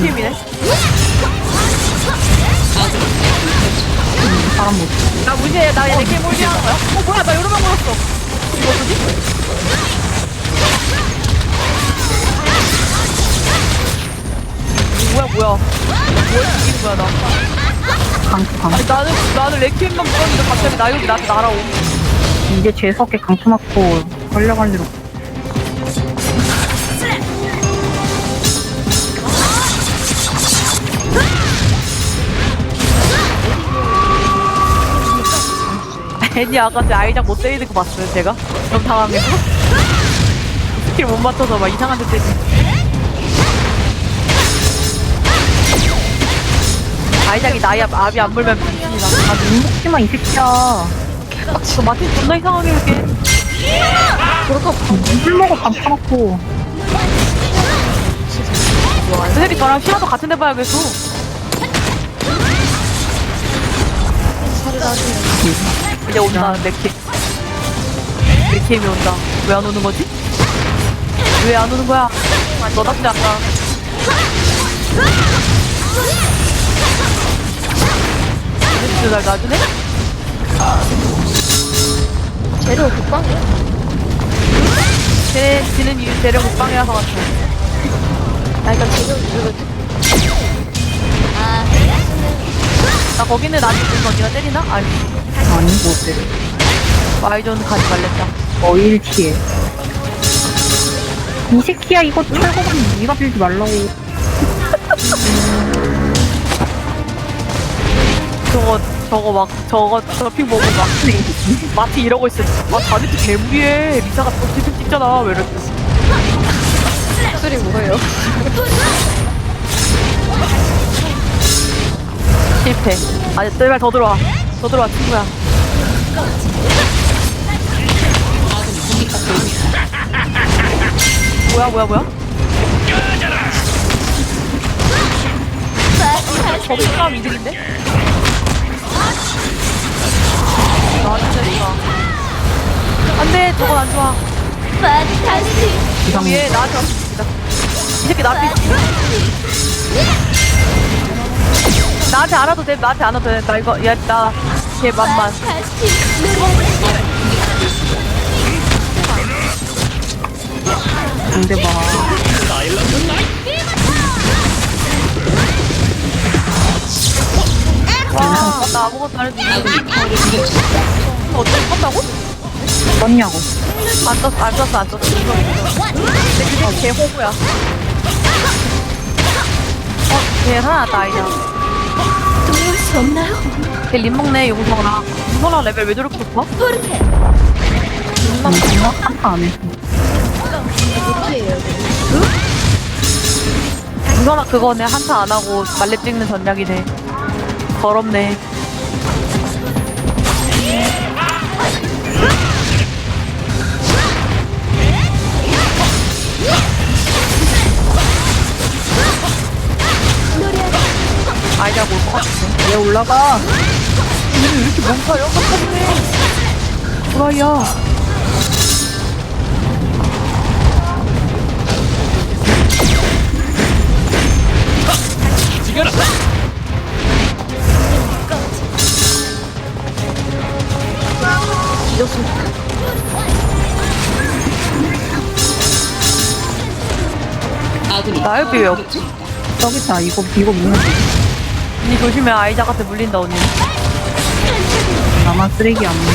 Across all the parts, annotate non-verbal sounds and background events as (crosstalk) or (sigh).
팀이네. 사람 못. 나 무시해. 나 얘네 게임 홀딩하는 거야? 어, 뭐야. 나 여러 명 걸었어. 이거 어떡지? 뭐야, 뭐야. 뭘 이기는 거야, 나. 강투 강. 아니, 나는, 나는 레퀴엠만 물었는데 갑자기 나욕이 나한테 날아오. 이제 재수없게 강투 맞고 걸려갈 일 없. 애니 아까 제 아이작 못 때리는 거 봤어요, 제가? 너무 당황해서. 스킬 못 맞춰서 막 이상한 데 때리 아이작이 나이 앞, 앞이 안 물면 미친이 나. 아, 눈 먹지마, 이 새끼야. 저 마틴 존나 이상하게 이렇게. 술 먹어, 밥. 그 새끼 저랑 시간도 같은 데 봐야겠어. 이제 온다, 내캠. 내캠이 온다. 왜 안 오는 거지? 왜 안 오는 거야? 너답지 않아. 이제 날 놔주네? 재료 국방이야? 쟤, 지는 이유 재력 국방이라서 같아. 아, 그러니까 재료 이거 아, 나 거기는 아직 있는 언니가 때리나? 아니, 아니, 못 때려. 와이존 가지 말랬다. 어일티에. 이 새끼야, 이거 철거만 니가 빌지 말라고. (laughs) 저거, 저거 막, 저거, 저핑 보고 막, 마티 이러고 있어. 아, 자네트 개무리해. 리사가 또 티핑 찍잖아. 왜 이랬어. 술이 뭐예요? (laughs) 실패. 아니, 제발 더 들어와. 더 들어와, 친구야. 뭐야, 뭐야, 뭐야? 사람 이득인데? 나한테 이거. 안 돼, 저건 안 좋아. 이상 얘 나한테 왔습니다. 이 새끼 나한테 나한테 안 와도 돼. 나한테 안 와도 돼. 나 이거 야나걔 만만. 상대방. 와, 나 아무것도 안 해도 어떻게 컸다고? 떴냐고. 안 떴어, 안 떴어, 안 떴어. 근데 그게 걔 호구야. 어, 걔 하나 다 아이냐. 도울 수 없나요? 걔림 먹네, 용서랑. 용서랑 레벨 왜 저렇게 높아? 난 정말 한타 안. 어디에요? 용서랑 그거네, 한타 안 하고 말렙 찍는 전략이네. 더럽네. 얘 올라가. 왜 이렇게 뭔가 연락하네. 브라이야. 나엽이 왜 없지? 저기다, 이거, 이거 무는 언니 조심해 아이작한테 물린다 언니. 나만 쓰레기 안 먹는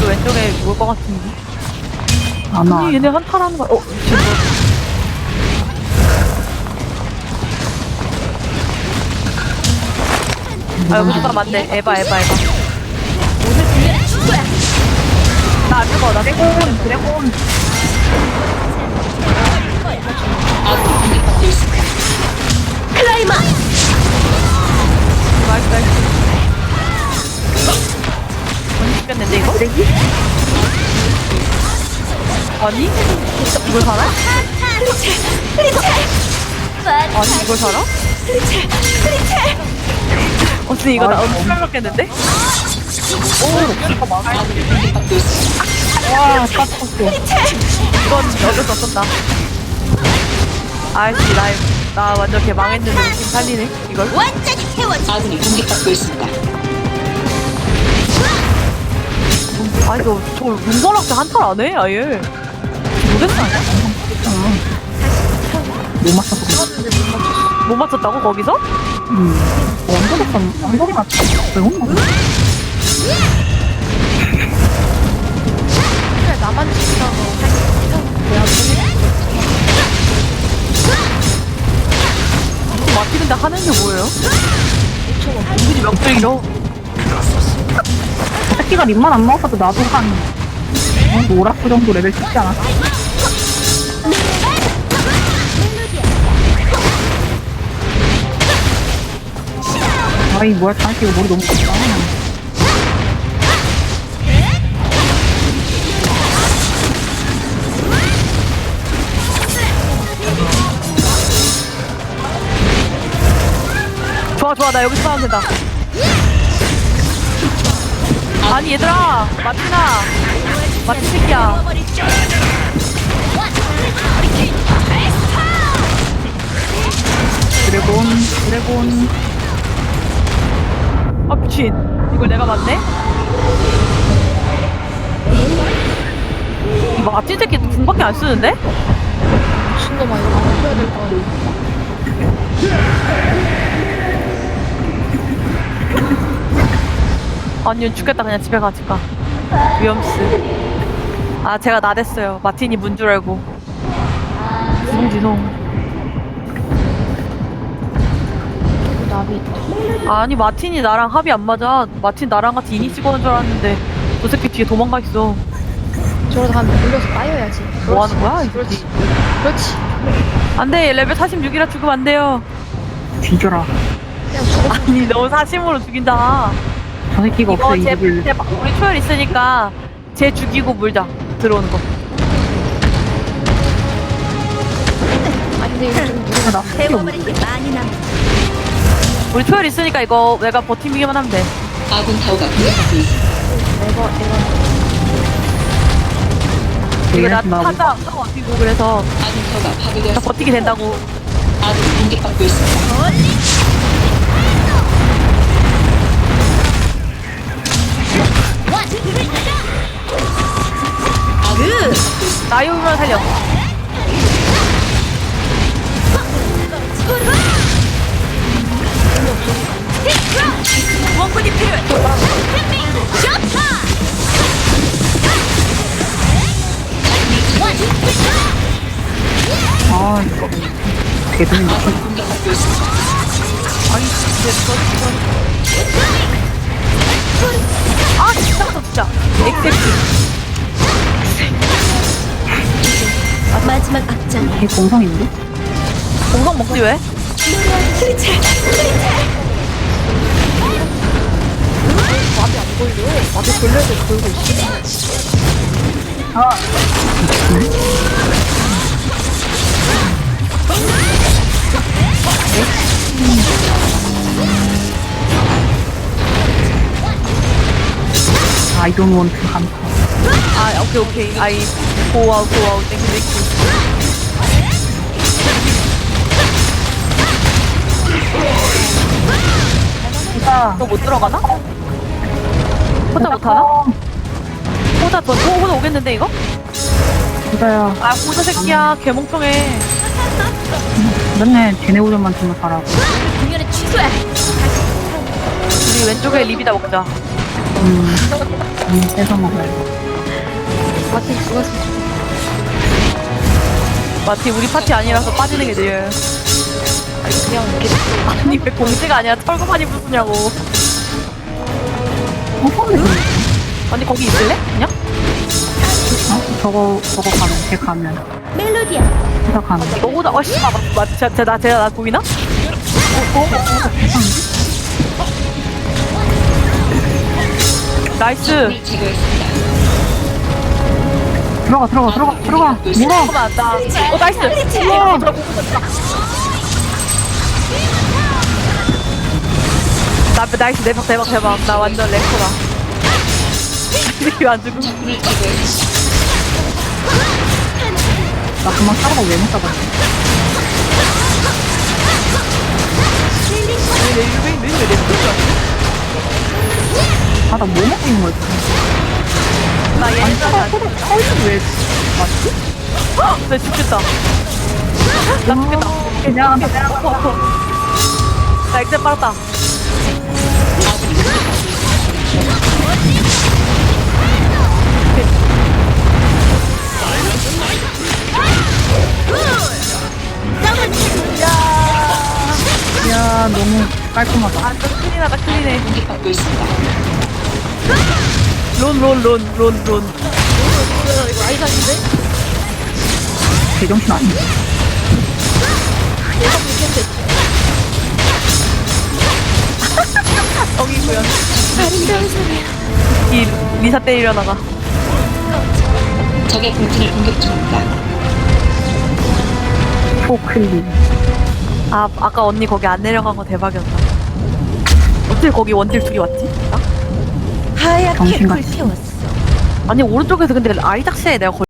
너 왼쪽에 올것 같은데. 안 와. 아니 얘네 한타라는 거야. 어 미친 거. 아 여기 누가 맞네. 에바 에바 에바. 나안 죽어 나 드래곤, 드래곤. 아니? 이걸 살아? 리체! 리체! 아니 이걸 살아? 언니 이거 나 아, 엄청 잘 먹겠는데? 오. 와 아, 깜짝이야. 이건 어쩔 수 없었다. 아이씨, 나, 나 완전 개 망했는데 팀 살리네, 이걸. 완전히 태워줘. 아군이 공격받고 있습니다. 아니, 저, 저 룬거락자 한탈 안 해? 아예. 아니야? 못 그래. 못 맞췄다고, 거기서? 음. 원거리가, 원거리 맞춰. 왜 혼나? 그래 나만 죽이라고 마티 근데 하는 게 뭐예요? 은근히 명중이로. 새끼가 립만 안 먹어도 나도 한, 어, 노라프 정도 레벨 찍지 않았어? 아이, 뭐야, 장기 이거 머리 너무 크다. 좋아, 좋아, 나 여기서 하면 된다. 아니, 얘들아! 마티나! 마티 새끼야. 드래곤, 드래곤. 아, 미친. 이걸 내가 맞네? 이 마티 새끼 궁밖에 안 쓰는데? 미친놈아 이거 안 해야 될 거 아니야 (laughs) 아니, 죽겠다. 그냥 집에 가, 집 가. 위험스. 아, 제가 나댔어요. 마틴이 문 줄 알고. 지송지송. 나비 아니, 마틴이 나랑 합이 안 맞아. 마틴 나랑 같이 이니시 거는 줄 알았는데, 저 새끼 뒤에 도망가 있어. 저러다 가면 물려서 빠여야지 뭐 하는 거야, 이 그렇지 새끼? 그렇지 안 돼, 레벨 46이라 죽으면 안 돼요. 뒤져라. 그냥 죽어 아니, 너무 사심으로 죽인다. 저 새끼가 없어, 이거 제, 이집을. 제, 우리 초열 있으니까, 쟤 죽이고 물자. 들어오는 거. 아니 근데 이거 좀 아, 나 새끼 없네. 우리 초열 있으니까 이거 내가 버티기만 하면 돼. 아군 타워가 공격받고 있습니다. 내가 내가 이거 나나 타자 타고 버티고 그래서 아군 타워가 나 파괴되었습니다. 버티게 된다고. 아군이 공격받고 있습니다. 나이 오면 살려. 원군이 필요해. 아, 이거. 있습니다. 아니 진짜 저아 진짜 저 진짜 엑섹스 마지막 악장 걔 공성인데? 공성 먹지 왜? 스리체 마비 안 걸려 마비 걸려도 걸고 있어 I don't want to 한타. 아 오케이 오케이 아이 고아우 고아우 땡큐 땡큐 진짜. 너못 들어가나? 혼자 못하나? 혼자 저 호- 혼자 오겠는데 이거? 진짜야. 아 혼자 새끼야 개멍청해 맨날 쟤네 오전만 주면 가라고. 공연은 취소야 우리 왼쪽에 립이다 먹자 음. 음, 뺏어 먹어요. 마틴 좋겠다 마티 우리 파티 아니라서 빠지는 게 아니 그냥 이렇게 아니 왜 공지가 아니라 털고만이 부수냐고 어, 그- 아니 거기 있을래? 그냥? 어? 저거, 저거 가면, 걔 가면. 멜로디야 회사 가면. 어 씨발 맞, 맞, 제, 제, 나, 제가 나 보이나? 나이스. 들어가, 들어가, 들어가, 들어가. 물어! 잠깐만 나 어, 나이스 우와 나 나이스 대박 대박 대박 나 완전 랭커다? 적군을 제거했습니다. 나 그만 싸우다 왜못 잡았지? 내 유명이 왜 이래? 아, 나 뭐 먹고 있는 거였지? 나 아니, 얘는 서로, 서로, 서로 왜 맞지? 나 죽겠다. 나 죽겠다. 어, 어. 나 액션 빨았다. 야, 너무 깔끔하다. 아, 좀 큰일 나다, 큰일이네. 공격받고 있습니다. 론, 론, 론, 론, 론. 이거 이거 아이상인데? 제정신 아니야. 얘가 못했대. 정이 구 현. 이 리사 때리려다가. 적의 본진을 공격 중입니다. 포클리. 아, 아까 언니 거기 안 내려간 거 대박이었다. 어떻게 거기 원딜 둘이 왔지? 나? 정신 같은. 아니, 오른쪽에서 근데 아이작시에 내가 걸